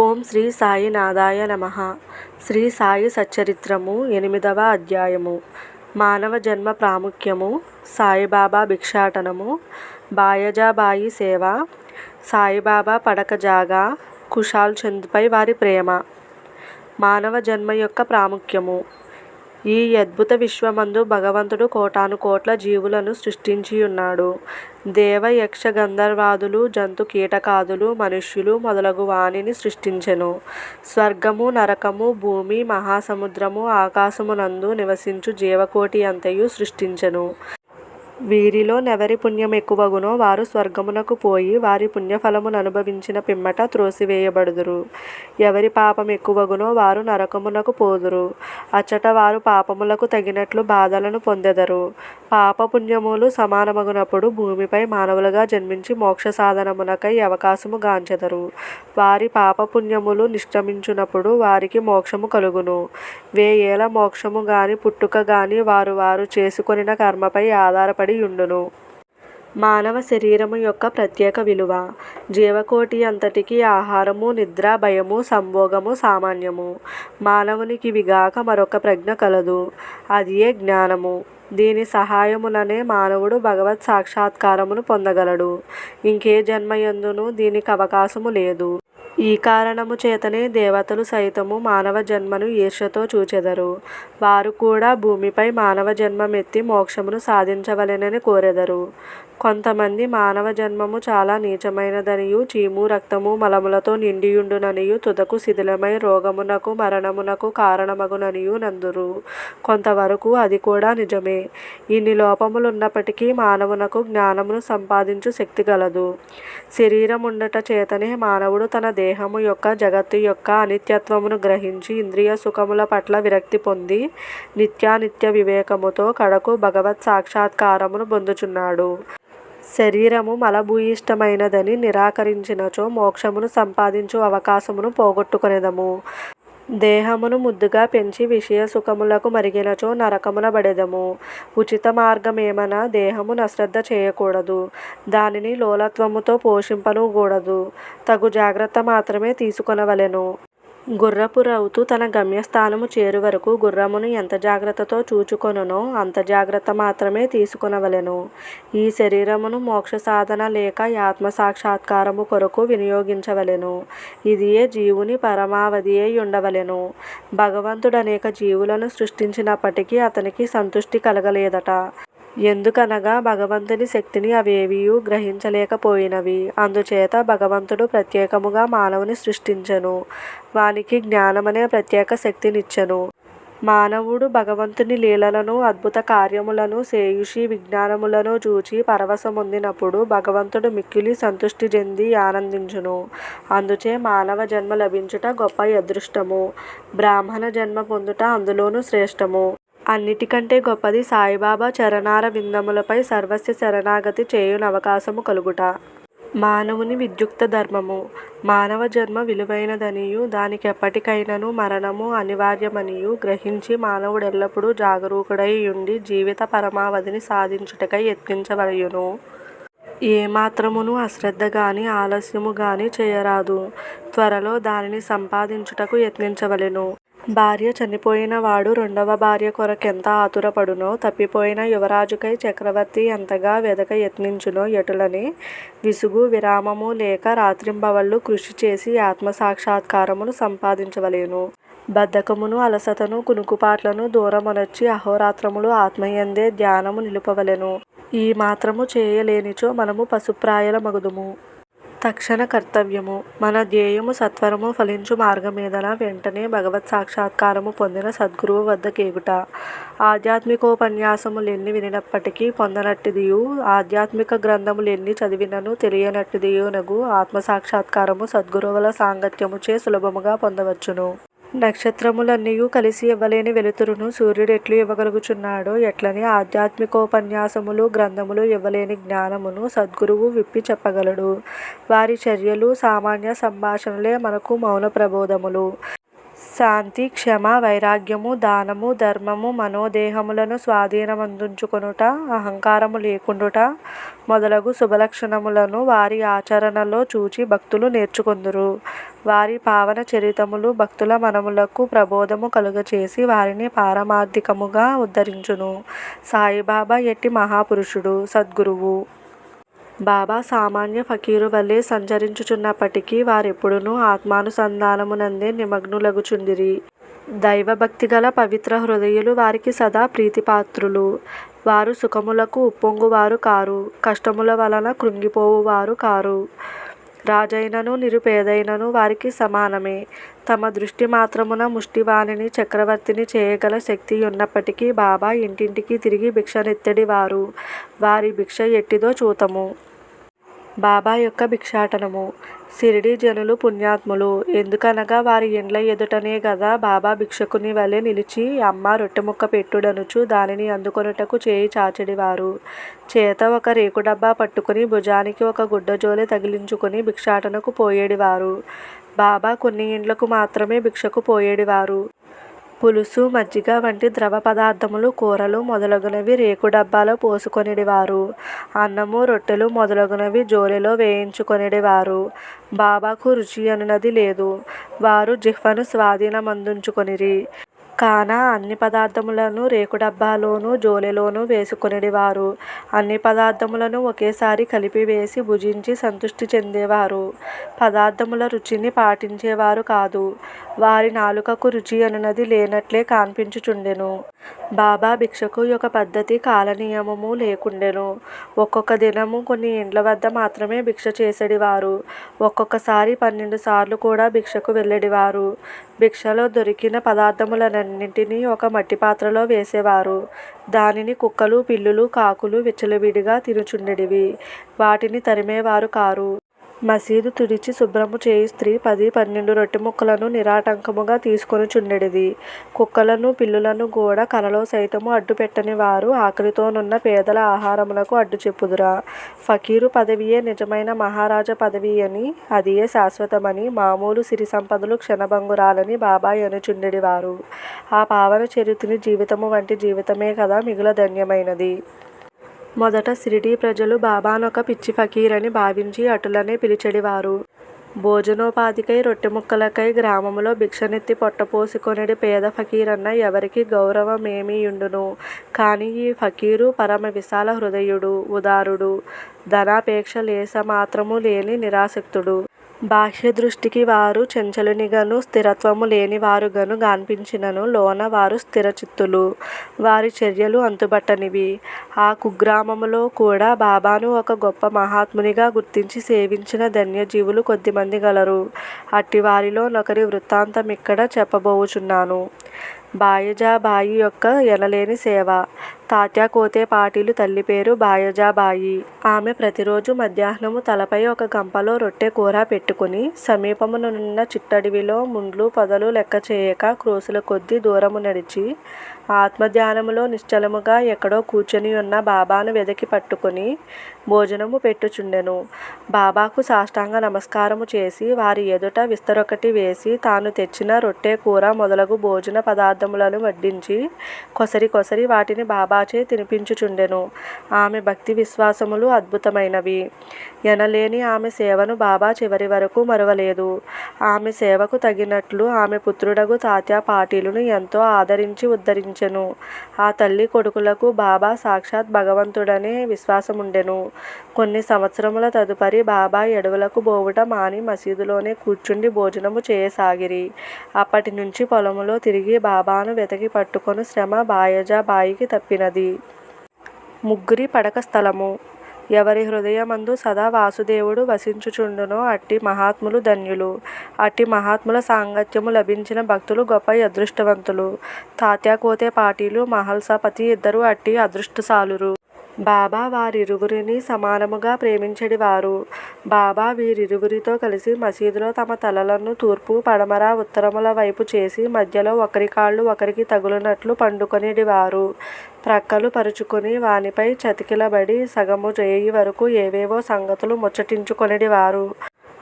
ఓం శ్రీ సాయి నాదాయ నమ. శ్రీ సాయి సచ్చరిత్రము ఎనిమిదవ అధ్యాయము. మానవ జన్మ ప్రాముఖ్యము సాయిబాబా భిక్షాటనము బాయజాబాయి సేవ సాయిబాబా పడక జాగా కుషాల్ చంద్పై వారి ప్రేమ. మానవ జన్మ యొక్క ప్రాముఖ్యము. ఈ అద్భుత విశ్వమందు భగవంతుడు కోటాను కోట్ల జీవులను సృష్టించి ఉన్నాడు. దేవ యక్ష గంధర్వాదులు జంతు కీటకాదులు మనుష్యులు మొదలగు వానిని సృష్టించెను. స్వర్గము నరకము భూమి మహాసముద్రము ఆకాశమునందు నివసించు జీవకోటి అంతయు సృష్టించెను. వీరిలో నెవరి పుణ్యం ఎక్కువగునో వారు స్వర్గమునకు పోయి వారి పుణ్యఫలమును అనుభవించిన పిమ్మట త్రోసివేయబడుదురు. ఎవరి పాపం ఎక్కువగునో వారు నరకమునకు పోదురు. అచ్చట వారు పాపములకు తగినట్లు బాధలను పొందెదరు. పాప పుణ్యములు సమానమగునప్పుడు భూమిపై మానవులుగా జన్మించి మోక్ష సాధనమునకై అవకాశము గాంచెదరు. వారి పాప పుణ్యములు నిష్క్రమించునప్పుడు వారికి మోక్షము కలుగును. వేయేల మోక్షము గాని పుట్టుక గాని వారు వారు చేసుకొనిన కర్మపై ఆధారపడి ఉండును మానవ శరీరము యొక్క ప్రత్యేక విలువ జీవకోటి అంతటికి ఆహారము నిద్ర భయము సంభోగము సామాన్యము. మానవునికి విగాక మరొక ప్రజ్ఞ కలదు. అదియే జ్ఞానము? దీని సహాయములనే మానవుడు భగవత్ సాక్షాత్కారమును పొందగలడు. ఇంకే జన్మయందును దీనికి అవకాశము లేదు. ఈ కారణము చేతనే దేవతలు సైతము మానవ జన్మను ఈర్ష్యతో చూచెదరు. వారు కూడా భూమిపై మానవ జన్మమెత్తి మోక్షమును సాధించవలెనని కోరెదరు. కొంతమంది మానవ జన్మము చాలా నీచమైనదనియు చీము రక్తము మలములతో నిండియుండుననియు తుదకు శిథిలమై రోగమునకు మరణమునకు కారణమగుననియు నందురు. కొంతవరకు అది కూడా నిజమే. ఇన్ని లోపములున్నప్పటికీ మానవునకు జ్ఞానమును సంపాదించు శక్తి గలదు. శరీరం ఉండట చేతనే మానవుడు తన దేహము యొక్క జగత్తు యొక్క అనిత్యత్వమును గ్రహించి ఇంద్రియ సుఖముల పట్ల విరక్తి పొంది నిత్యానిత్య వివేకముతో కడకు భగవత్ సాక్షాత్కారమును పొందుచున్నాడు శరీరము మలభూయిష్టమైనదని నిరాకరించినచో మోక్షమును సంపాదించు అవకాశమును పోగొట్టుకొనెదము. దేహమును ముద్దుగా పెంచి విషయ సుఖములకు మరిగినచో నరకమున బడెదము. ఉచిత మార్గమేమన దేహము నశ్రద్ధ చేయకూడదు. దానిని లోలత్వముతో పోషింపనుకూడదు తగు జాగ్రత్త మాత్రమే తీసుకొనవలెను. గుర్రపు రౌతు తన గమ్యస్థానము చేరు వరకు గుర్రమును ఎంత జాగ్రత్తతో చూచుకొనునో అంత జాగ్రత్త మాత్రమే తీసుకొనవలెను. ఈ శరీరమును మోక్ష సాధన లేక ఆత్మ సాక్షాత్కారము కొరకు వినియోగించవలెను. ఇదియే జీవుని పరమావధియే ఉండవలెను భగవంతుడు అనేక జీవులను సృష్టించినప్పటికీ అతనికి సంతుష్టి కలగలేదట. ఎందుకనగా భగవంతుని శక్తిని అవేవియూ గ్రహించలేకపోయినవి. అందుచేత భగవంతుడు ప్రత్యేకముగా మానవుని సృష్టించెను. వానికి జ్ఞానమనే ప్రత్యేక శక్తినిచ్చెను. మానవుడు భగవంతుని లీలలను అద్భుత కార్యములను సేయుషి విజ్ఞానములను చూచి పరవశమొందినప్పుడు భగవంతుడు మిక్కిలి సంతుష్టి చెంది ఆనందించును. అందుచే మానవ జన్మ లభించుట గొప్ప అదృష్టము బ్రాహ్మణ జన్మ పొందుట అందులోనూ శ్రేష్టము. అన్నిటికంటే గొప్పది సాయిబాబా చరణార విందములపై సర్వస్వ శరణాగతి చేయునవకాశము కలుగుట. మానవుని విద్యుక్త ధర్మము. మానవ జన్మ విలువైనదనియు దానికెప్పటికైనను మరణము అనివార్యమనియు గ్రహించి మానవుడెల్లప్పుడూ జాగరూకుడై ఉండి జీవిత పరమావధిని సాధించుటకై యత్నించవలయును. ఏమాత్రమును అశ్రద్ధ గాని ఆలస్యము గాని చేయరాదు. త్వరలో దానిని సంపాదించుటకు యత్నించవలెను. భార్య చనిపోయిన వాడు రెండవ భార్య కొరకెంత ఆతురపడునో తప్పిపోయిన యువరాజుకై చక్రవర్తి ఎంతగా వెదక యత్నించునో యటులని విసుగు విరామము లేక రాత్రింబవళ్ళు కృషి చేసి ఆత్మ సాక్షాత్కారమును బద్ధకమును అలసతను కునుకుపాట్లను దూరమనొచ్చి అహోరాత్రములు ఆత్మయందే ధ్యానము నిలుపవలెను. ఈ మాత్రము చేయలేనిచో మనము పశుప్రాయలమగుదుము. తక్షణ కర్తవ్యము. మన ధ్యేయము సత్వరము ఫలించు మార్గమేదన వెంటనే భగవత్ సాక్షాత్కారము పొందిన సద్గురువు వద్దకేగుట. ఆధ్యాత్మికోపన్యాసములెన్ని వినినప్పటికీ పొందనట్టిదియు ఆధ్యాత్మిక గ్రంథములు ఎన్ని చదివినను తెలియనట్టిదియునగు ఆత్మ సాక్షాత్కారము సద్గురువుల సాంగత్యముచే సులభముగా పొందవచ్చును. నక్షత్రములన్నీయు కలిసి ఇవ్వలేని వెలుతురును సూర్యుడు ఎట్లు ఇవ్వగలుగుచున్నాడో ఎట్లని ఆధ్యాత్మికోపన్యాసములు గ్రంథములు ఇవ్వలేని జ్ఞానమును సద్గురువు విప్పి చెప్పగలడు. వారి చర్యలు సామాన్య సంభాషణలే మనకు మౌన ప్రబోధములు. శాంతి క్షమ వైరాగ్యము దానము ధర్మము మనోదేహములను స్వాధీనమందుంచుకొనుట అహంకారము లేకుండుట మొదలగు శుభలక్షణములను వారి ఆచరణలో చూచి భక్తులు నేర్చుకొందురు. వారి పావన చరితములు భక్తుల మనములకు ప్రబోధము కలుగచేసి వారిని పారమార్థికముగా ఉద్ధరించును. సాయిబాబా ఎట్టి మహాపురుషుడు సద్గురువు. బాబా సామాన్య ఫకీరు వలె సంచరించుచున్నప్పటికీ వారెప్పుడునూ ఆత్మానుసంధానమునందే నిమగ్నులగుచుండిరి. దైవభక్తి గల పవిత్ర హృదయులు వారికి సదా ప్రీతిపాత్రులు. వారు సుఖములకు ఉప్పొంగువారు కారు కష్టముల వలన కృంగిపోవువారు కారు. రాజైనను నిరుపేదైనను వారికి సమానమే. తమ దృష్టి మాత్రమున ముష్టివాణిని చక్రవర్తిని చేయగల శక్తి ఉన్నప్పటికీ బాబా ఇంటింటికి తిరిగి భిక్షనెత్తడి వారు. వారి భిక్ష ఎట్టిదో చూతము. బాబా యొక్క భిక్షాటనము. షిరిడీ జనులు పుణ్యాత్ములు. ఎందుకనగా వారి ఇండ్ల ఎదుటనే గదా బాబా భిక్షకుని వలె నిలిచి అమ్మ రొట్టె ముక్క పెట్టుడనుచు దానిని అందుకొనుటకు చేయి చాచెడివారు. చేత ఒక రేకు డబ్బా పట్టుకుని భుజానికి ఒక గుడ్డజోలె తగిలించుకుని భిక్షాటనకు పోయేడివారు. బాబా కొన్ని ఇండ్లకు మాత్రమే భిక్షకు పోయేడివారు. పులుసు మజ్జిగ వంటి ద్రవ పదార్థములు కూరలు మొదలగునవి రేకు డబ్బాలో పోసుకొనిడివారు. అన్నము రొట్టెలు మొదలగునవి జోలెలో వేయించుకొనిడివారు. బాబాకు రుచి అనునది లేదు. వారు జిహ్వను స్వాధీనమందుంచుకొనిరి. కాన అన్ని పదార్థములను రేకుడబ్బాలోను జోలెలోను వేసుకొనిడివారు. అన్ని పదార్థములను ఒకేసారి కలిపివేసి భుజించి సంతృష్టి చెందేవారు. పదార్థముల రుచిని పాటించేవారు కాదు. వారి నాలుకకు రుచి అనునది లేనట్లే కాన్పించుచుండెను. బాబా భిక్షకు యొక్క పద్ధతి కాలనియమము లేకుండెను. ఒక్కొక్క దినము కొన్ని ఇండ్ల వద్ద మాత్రమే భిక్ష చేసేడివారు. ఒక్కొక్కసారి పన్నెండు సార్లు కూడా భిక్షకు వెళ్ళెడివారు. భిక్షలో దొరికిన పదార్థములనన్నింటినీ ఒక మట్టి పాత్రలో వేసేవారు. దానిని కుక్కలు పిల్లులు కాకులు విచ్చలవిడిగా తినుచుండెడివి. వాటిని తరిమేవారు కారు. మసీదు తుడిచి శుభ్రము చేయి స్త్రీ పది పన్నెండు రొట్టె ముక్కలను నిరాటంకముగా తీసుకొనుచుండెడిది కుక్కలను పిల్లులను కూడా కలలో సైతము అడ్డుపెట్టని వారు ఆకలితోనున్న పేదల ఆహారమునకు అడ్డు చెప్పుదురా. ఫకీరు పదవియే నిజమైన మహారాజ పదవి అని అదియే శాశ్వతమని మామూలు సిరి సంపదలు క్షణభంగురాలని బాబాయ్ అనుచుండెడివారు. ఆ పావన చరిత్రని జీవితము వంటి జీవితమే కదా మిగుల ధన్యమైనది మొదట షిరిడీ ప్రజలు బాబానొక పిచ్చి ఫకీరని భావించి అటులనే పిలిచెడివారు. భోజనోపాధికై రొట్టెముక్కలకై గ్రామములో భిక్షనెత్తి పొట్టపోసుకొనిడి పేద ఫకీరన్న ఎవరికి గౌరవమేమియుండును? కాని ఈ ఫకీరు పరమ విశాల హృదయుడు ఉదారుడు. ధనాపేక్ష లేశమాత్రము లేని నిరాసక్తుడు. బాహ్య దృష్టికి వారు చంచలునిగను స్థిరత్వము లేని వారుగను గాన్పించినను లోన వారు స్థిరచిత్తులు. వారి చర్యలు అంతుబట్టనివి. ఆ కుగ్రామములో కూడా బాబాను ఒక గొప్ప మహాత్మునిగా గుర్తించి సేవించిన ధన్యజీవులు కొద్దిమంది గలరు. అట్టివారిలో నొకరి వృత్తాంతమిక్కడ చెప్పబోవుచున్నాను. బాయజాబాయి యొక్క ఎనలేని సేవ. తాత్యాకోతే పాటీలు తల్లి పేరు బాయజాబాయి. ఆమె ప్రతిరోజు మధ్యాహ్నము తలపై ఒక గంపలో రొట్టె కూర పెట్టుకుని సమీపమునున్న చిట్టడవిలో ముండ్లు పొదలు లెక్క చేయక క్రోసుల కొద్దీ దూరము నడిచి ఆత్మధ్యానములో నిశ్చలముగా ఎక్కడో కూర్చొని ఉన్న బాబాను వెదకి పట్టుకుని భోజనము పెట్టుచుండెను. బాబాకు సాష్టాంగ నమస్కారము చేసి వారి ఎదుట విస్తరొకటి వేసి తాను తెచ్చిన రొట్టె కూర మొదలగు భోజన పదార్థములను వడ్డించి కొసరి కొసరి వాటిని బాబా కాచే తినిపించుచుండెను. ఆమె భక్తి విశ్వాసములు అద్భుతమైనవి. ఎనలేని ఆమె సేవను బాబా చివరి వరకు మరువలేదు. ఆమె సేవకు తగినట్లు ఆమె పుత్రుడగు తాత్యా పాటీలును ఎంతో ఆదరించి ఉద్ధరించెను. ఆ తల్లి కొడుకులకు బాబా సాక్షాత్ భగవంతుడనే విశ్వాసముండెను. కొన్ని సంవత్సరముల తదుపరి బాబా ఎడవులకు బోవుట మాని మసీదులోనే కూర్చుండి భోజనము చేయసాగిరి. అప్పటి నుంచి పొలములో తిరిగి బాబాను వెతకి పట్టుకొని శ్రమ బాయజా బాయికి తప్పినది. ముగ్గురి పడక స్థలము. ఎవరి హృదయమందు సదా వాసుదేవుడు వసించుచుండునో అట్టి మహాత్ములు ధన్యులు. అట్టి మహాత్ముల సాంగత్యము లభించిన భక్తులు గొప్ప అదృష్టవంతులు తాత్యాకోతే పాటీలు మహల్సాపతి ఇద్దరు అట్టి అదృష్టశాలురు. బాబా వారిరువురిని సమానముగా ప్రేమించెడివారు. బాబా వీరిరువురితో కలిసి మసీదులో తమ తలలను తూర్పు పడమర ఉత్తరముల వైపు చేసి మధ్యలో ఒకరి కాళ్ళు ఒకరికి తగులునట్లు పండుకొనిడివారు. ప్రక్కలు పరుచుకుని వానిపై చతికిలబడి సగము చేయి వరకు ఏవేవో సంగతులు ముచ్చటించుకొనిడివారు.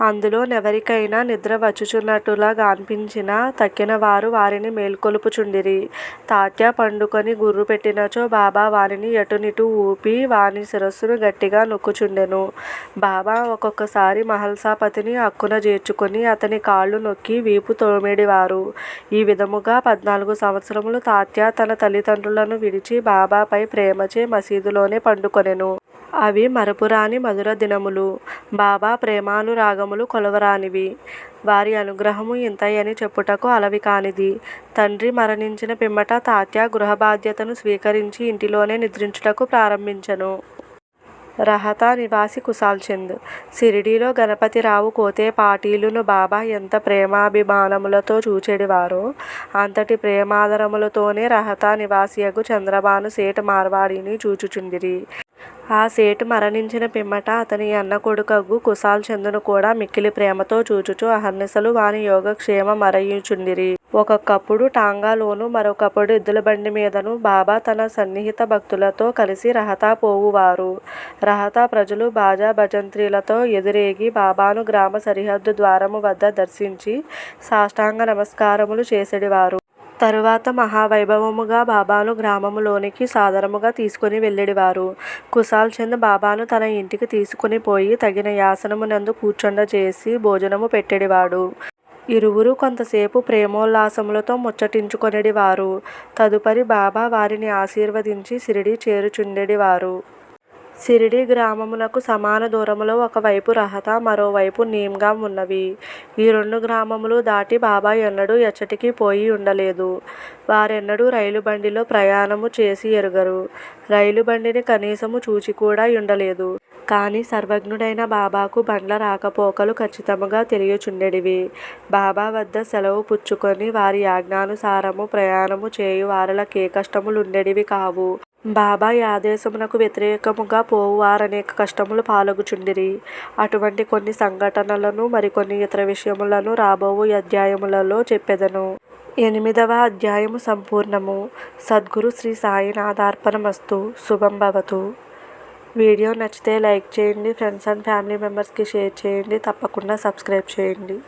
అందులోనెవరికైనా నిద్ర వచ్చుచున్నట్టుల గాన్పించినా తక్కినవారు వారిని మేల్కొలుపుచుండిరి. తాత్య పండుకొని గుర్రు పెట్టినచో బాబా వానిని ఎటునిటు ఊపి వాని శిరస్సును గట్టిగా నొక్కుచుండెను. బాబా ఒక్కొక్కసారి మహల్సాపతిని అక్కున జేర్చుకొని అతని కాళ్ళు నొక్కి వీపు తోమిడివారు. ఈ విధముగా పద్నాలుగు సంవత్సరములు తాత్యా తన తల్లిదండ్రులను విడిచి బాబాపై ప్రేమచే మసీదులోనే పండుకొనెను. అవి మరపురాని మధుర దినములు. బాబా ప్రేమానురాగములు కొలవరానివి. వారి అనుగ్రహము ఇంతయని చెప్పుటకు అలవి కానిది తండ్రి మరణించిన పిమ్మట తాత్య గృహ బాధ్యతను స్వీకరించి ఇంటిలోనే నిద్రించుటకు ప్రారంభించెను. రహతా నివాసి కుశాల్చంద్ షిరిడీలో గణపతిరావు కోతే పాటీలును బాబా ఎంత ప్రేమాభిమానములతో చూచెడివారో అంతటి ప్రేమాదరములతోనే రహతా నివాసియగు చంద్రబాను సేఠ్ మార్వాడిని చూచుచుండిరి. ఆ సేటు మరణించిన పిమ్మట అతని అన్న కొడుకగు కుశాల్ కూడా మిక్కిలి ప్రేమతో చూచుచూ అహర్నిశలు వాని యోగక్షేమ మరయుచుండిరి. ఒక్కొక్కప్పుడు టాంగాలోను మరొకప్పుడు ఇద్దుల బండి మీదను బాబా తన సన్నిహిత భక్తులతో కలిసి రహతా పోవువారు. రహతా ప్రజలు బాజా భజంత్రీలతో ఎదురేగి బాబాను గ్రామ సరిహద్దు ద్వారము వద్ద దర్శించి సాష్టాంగ నమస్కారములు చేసెడివారు. తరువాత మహావైభవముగా బాబాను గ్రామములోనికి సాదరముగా తీసుకుని వెళ్ళెడివారు. కుశాల్ చంద్ బాబాను తన ఇంటికి తీసుకొనిపోయి తగిన యాసనమునందు కూర్చుండజేసి భోజనము పెట్టెడివాడు. ఇరువురు కొంతసేపు ప్రేమోల్లాసములతో ముచ్చటించుకొనిడివారు తదుపరి బాబా వారిని ఆశీర్వదించి సిరిడి చేరుచుండెడివారు. సిరిడి గ్రామమునకు సమాన దూరములో ఒకవైపు రహత మరోవైపు నీమ్గాం ఉన్నవి ఈ రెండు గ్రామములు దాటి బాబా ఎన్నడూ ఎచ్చటికి పోయి ఉండలేదు వారెన్నడూ రైలు బండిలో ప్రయాణము చేసి ఎరుగరు. రైలు బండిని కనీసము చూచి కూడా ఉండలేదు కానీ సర్వజ్ఞుడైన బాబాకు బండ్ల రాకపోకలు ఖచ్చితముగా తెలియచుండెడివి బాబా వద్ద సెలవు పుచ్చుకొని వారి యాజ్ఞానుసారము ప్రయాణము చేయు వారల కష్టములుండెడివి కావు. బాబాయ్ ఆదేశమునకు వ్యతిరేకముగా పోవువారనేక కష్టములు పాలగుచుండిరి. అటువంటి కొన్ని సంఘటనలను మరికొన్ని ఇతర విషయములను రాబోవు అధ్యాయములలో చెప్పెదను. ఎనిమిదవ అధ్యాయము సంపూర్ణము. సద్గురు శ్రీ సాయినాథార్పణమస్తు. శుభం భవతు. వీడియో నచ్చితే లైక్ చేయండి. ఫ్రెండ్స్ అండ్ ఫ్యామిలీ మెంబర్స్కి షేర్ చేయండి. తప్పకుండా సబ్స్క్రైబ్ చేయండి.